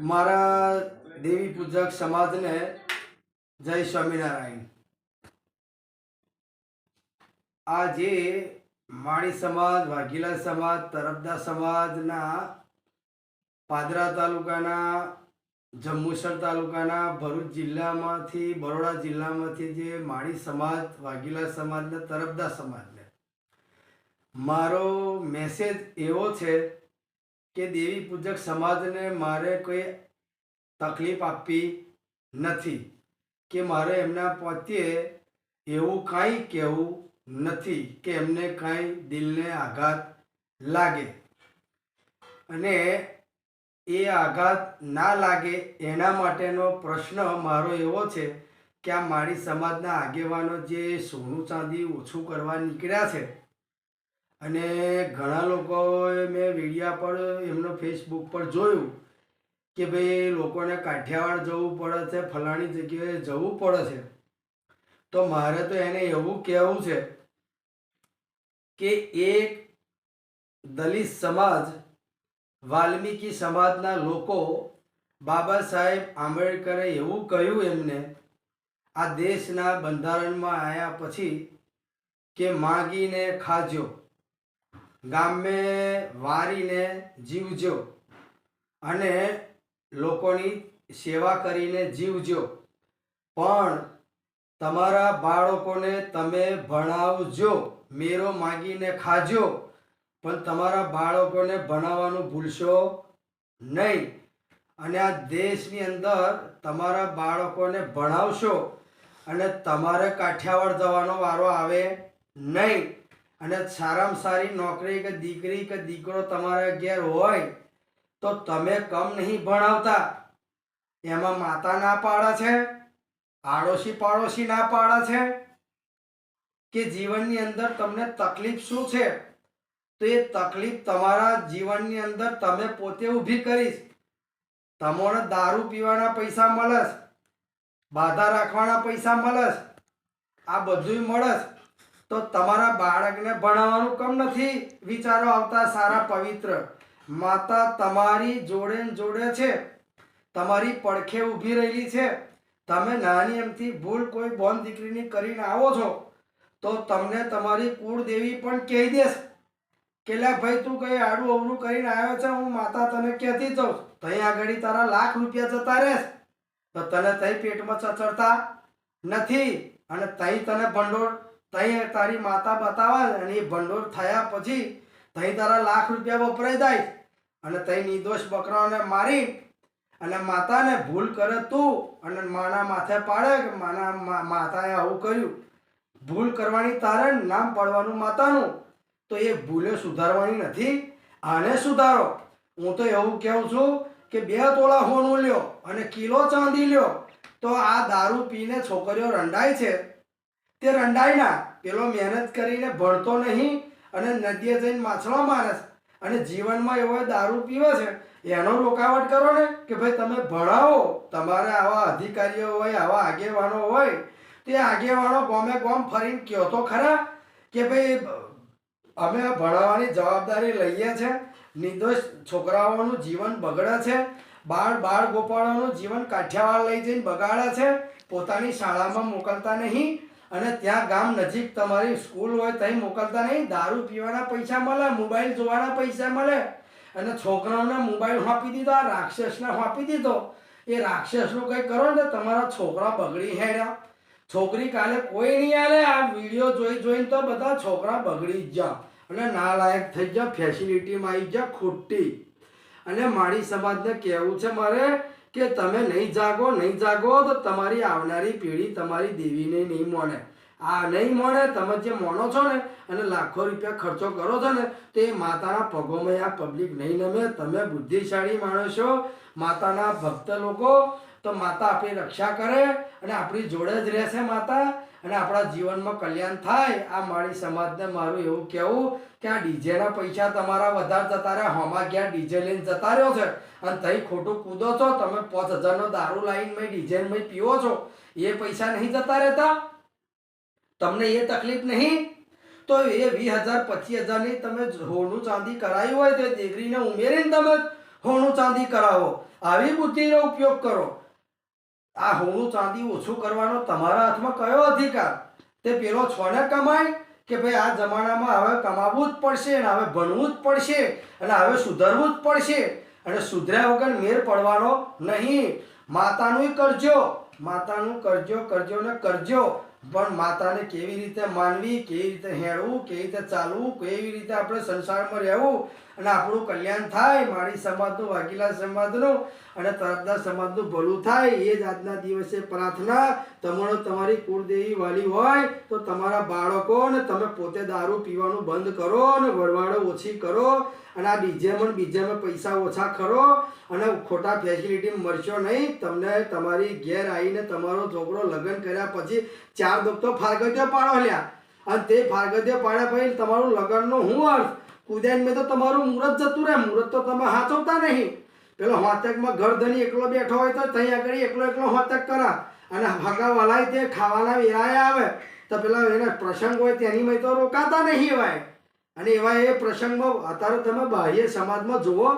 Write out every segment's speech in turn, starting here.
મારા દેવી પૂજક સમાજને જય સ્વામિનારાયણ. આજે માણી સમાજ, વાઘીલા સમાજ તરફદા સમાજના પાદરા તાલુકાના, જંબુસર તાલુકાના, ભરૂચ જિલ્લામાંથી, બરોડા જિલ્લામાંથી જે માળી સમાજ, વાઘીલા સમાજના તરફદા સમાજને. મારો મેસેજ એવો છે કે દેવી પૂજક સમાજને મારે કોઈ તકલીફ આપવી નથી કે મારે એમના પ્રત્યે એવું કાંઈ કહેવું નથી કે એમને કાંઈ દિલને આઘાત લાગે. અને એ આઘાત ના લાગે એના માટેનો પ્રશ્ન મારો એવો છે કે આ મારી સમાજના આગેવાનો જે સોનું ચાંદી ઓછું કરવા નીકળ્યા છે અને ઘણા લોકોએ મેં વિડીયા પર, એમનો ફેસબુક પર જોયું કે ભાઈ લોકોને કાઠિયાવાડ જવું પડે છે, ફલાણી જગ્યાએ જવું પડે છે. તો મારે તો એને એવું કહેવું છે કે એક દલિત સમાજ, વાલ્મીકી સમાજના લોકો બાબા સાહેબ આંબેડકરે એવું કહ્યું એમને, આ દેશના બંધારણમાં આવ્યા પછી કે માગીને ખાજો. ગામે વારીને જીવજો અને લોકોની સેવા કરીને જીવજો પણ તમારા બાળકોને તમે ભણાવજો, મેરો માગીને ખાજો, પણ તમારા બાળકોને ભણાવવાનું ભૂલશો નહીં. અને આ દેશની અંદર તમારા બાળકોને ભણાવશો અને તમારે કાઠિયાવાડ જવાનો વારો આવે નહીં. અને સારામાં સારી નોકરી કે દીકરી કે દીકરો તમારા ઘેર હોય, તો તમે કમ નહીં ભણાવતા. એમાં માતા ના પાડે છે, આડોશી પાડોશી ના પાડે છે, કે જીવનની અંદર તમને તકલીફ શું છે? તો એ તકલીફ તમારા જીવનની અંદર તમે પોતે ઊભી કરીશ. તમને દારૂ પીવાના પૈસા મળશ, બાધા રાખવાના પૈસા મળશ, આ બધુંય મળે છે. તો તમારા બાળકને ભણાવવાનું કમ નથી, વિચારો આવતા સારા પવિત્ર. માતા તમારી જોડે જોડે છે. તમારી પડખે ઊભી રહેલી છે. તમે નાની એમથી ભૂલ કોઈ બોન દીકરીની કરીને આવો છો, તો તમને તમારી કુળદેવી પણ કહી દેશ. કે ભાઈ, તું કઈ આડું અવડું કરીને આવ્યો છે? હું માતા તને કહેતી જાઉં તઈ આગળ તારા લાખ રૂપિયા જતા રહેશ. તો તને તઈ પેટમાં ચચડતા નથી અને તઈ તને ભંડોળ તઈ તારી માતા બતાવે અને એ ભંડોળ થયા પછી તઈ તારા લાખ રૂપિયા વપરાઈ જાય. અને તઈ નિર્દોષ બકરાઓને મારી અને માતાને ભૂલ કરે તું અને માના માથે પાડે કે માના માતાએ આવું કર્યું. ભૂલ કરવાની તારે નામ પાડવાનું માતાનું. તો એ ભૂલે સુધારવાની નથી. આને સુધારો. હું તો એવું કહું છું કે બે તોળા હોનું લ્યો અને કિલો ચાંદી લ્યો. તો આ દારૂ પીને છોકરીઓ રંડાય છે. તે રંડાય ના પેલો મહેનત કરીને ભણતો નહીં અને નદીએ જઈને માછલો મારે છે. અને જીવનમાં એવો દારૂ પીવે છે. એનો રોકાવટ કરો ને કે ભાઈ તમે ભણાવો. તમારે આવા અધિકારીઓ હોય, આવા આગેવાનો હોય, તે આગેવાનો ગોમે ગોમ ફરીને કહો તો ખરા કે ભાઈ, અમે ભણાવવાની જવાબદારી લઈએ છે. નિર્દોષ છોકરાઓનું જીવન બગડે છે. બાળ બાળ ગોપાળોનું જીવન કાઠિયાવાડ લઈ જઈને બગાડે છે. પોતાની શાળામાં મોકલતા નહીં. અને ત્યાં ગામ નજીક તમારી સ્કૂલ હોય ત્યાં મોકલતા નહીં, દારૂ પીવાના પૈસા મળે મોબાઈલ જોવાના પૈસા મળે. અને છોકરાઓને મોબાઈલ આપી દીધો, આ રાક્ષસને આપી દીધો. એ રાક્ષસનું કંઈ કરો ને તમારા છોકરા બગડી હેડ્યા. છોકરી કાલે કોઈ નહીં આલે, આ વીડિયો જોઈ જોઈને તો બધા છોકરા બગડી જ જા. અને નાલાયક થઈ જા ફેસિલિટીમાં આવી જા, ખોટી. અને મારી સમાજને કહેવું છે મારે કે તમે નહીં જાગો નહીં જાગો તો તમારી આવનારી પેઢી તમારી દેવીને નહીં મોને આ નહીં મોને તમે જે મોનો છો ને અને લાખો રૂપિયા ખર્ચો કરો છો ને, તો એ માતાના પગોમાં આ પબ્લિક નહીં નમે. તમે બુદ્ધિશાળી માણસો માતાના ભક્ત લોકો, તો માતા આપણી રક્ષા કરે અને આપણી જોડે જ રહેશે માતા. અને આપણા જીવનમાં કલ્યાણ થાય, આ મારી સમાજને મારું એવું કહેવું કે આ ડીજેના પૈસા તમારા વધારે જતા રહ્યા હોમાં ગયા ડીજે લઈને જતા રહ્યો છે? અને તઈ ખોટું કૂદો છો? તમે પાંચ હજારનો દારૂ લાવીને મેં ડીજે પીવો છો? એ પૈસા નહીં જતા રહેતા? તમને એ તકલીફ નહીં? તો એ વીસ હજાર, પચીસ હજારની તમે હોનું ચાંદી કરાવી હોય તો દીકરીને ઉમેરીને તમે હોણું ચાંદી કરાવો. આવી બુદ્ધિનો ઉપયોગ કરો. આ હોનું ચાંદી ઓછું કરવાનો તમારા હાથમાં કયો અધિકાર? તે પેલો છોને કમાય કે ભાઈ આ જમાનામાં હવે કમાવવું જ પડશે અને હવે ભણવું જ પડશે અને હવે સુધરવું જ પડશે અને સુધર્યા વગર મેર પડવાનો નહીં. માતાનું કરજો માતાનું કરજો કરજો ને કરજો. પણ માતાને કેવી રીતે માનવી, કેવી રીતે હેળવું, કેવી રીતે ચાલવું, કેવી રીતે આપણે સંસારમાં રહેવું અને આપણું કલ્યાણ થાય, મારી સમાજનું, વાઘીલા સમાજનું અને તરફદાર સમાજનું ભલું થાય, એ જ આજના દિવસે પ્રાર્થના. તમારો તમારી કુળદેવી વાલી હોય તો તમારા બાળકો ને તમે પોતે દારૂ પીવાનું બંધ કરો અને વરવાડો ઓછી કરો અને આ બીજામાં બીજામાં પૈસા ઓછા કરો અને ખોટા ફેસિલિટી મળશો નહીં. તમને તમારી ઘેર આવીને તમારો છોકરો લગ્ન કર્યા પછી ચાર દોસ્તો ફારગદ્યો પાડો લ્યા. અને તે ફારગદ્યો પાડ્યા પછી તમારું લગ્નનો હું અર્થ? કુદાઈને મેં તો તમારું મુહૂર્ત જતું રહે. મુહૂર્ત તો તમે હાચવતા નહીં. પેલો હોતકમાં ઘર ધણી એકલો બેઠો હોય તો ત્યાં આગળ એકલો એકલો હોતક કરા. અને ભગા વલાય તે ખાવાના વેરાય આવે. તો પેલા એને પ્રસંગ હોય તેની મેં તો રોકાતા નહીં હોય અને એવા એ પ્રસંગમાં, અત્યારે તમે બાહ્ય સમાજમાં જુઓ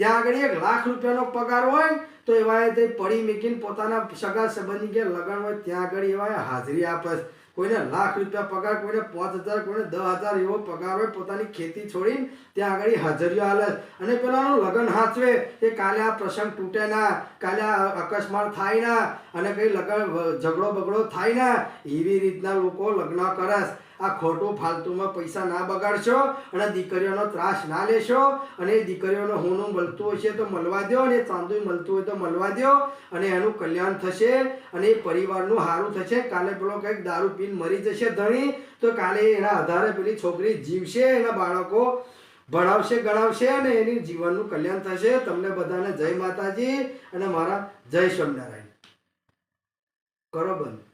ત્યાં આગળ એક લાખ રૂપિયાનો પગાર હોય તો એવા તે પડી મૂકીને પોતાના સગા સંબંધી કે લગ્ન હોય ત્યાં આગળ એવા હાજરી આપે કોઈને લાખ રૂપિયા પગાર, કોઈને પાંચ હજાર, કોઈને દસ હજાર એવો પગાર હોય પોતાની ખેતી છોડીને ત્યાં આગળ હાજરીઓ હાલે અને પેલાનું લગ્ન હાચવે. કે કાલે આ પ્રસંગ તૂટે ના, કાલે આ અકસ્માત થાય ના, અને કઈ લગ્ન ઝઘડો બગડો થાય ના, એવી રીતના લોકો લગ્ન કરે છે. આ ખોટું ફાલતુમાં પૈસા ના બગાડશો અને દીકરીઓનો ત્રાસ ના લેશો અને એ દીકરીઓનો હોનું મળતું હશે તો મળવા દો અને ચાંદુય મળતું હોય તો મળવા દો અને એનું કલ્યાણ થશે અને એ પરિવારનું સારું થશે. કાલે પેલો કંઈક દારૂ પીને મરી જશે ધણી, તો કાલે એના આધારે પેલી છોકરી જીવશે, એના બાળકો ભણાવશે, ગણાવશે અને એની જીવનનું કલ્યાણ થશે. તમને બધાને જય માતાજી અને મારા જય સ્વામિનારાયણ. કરો બંધ.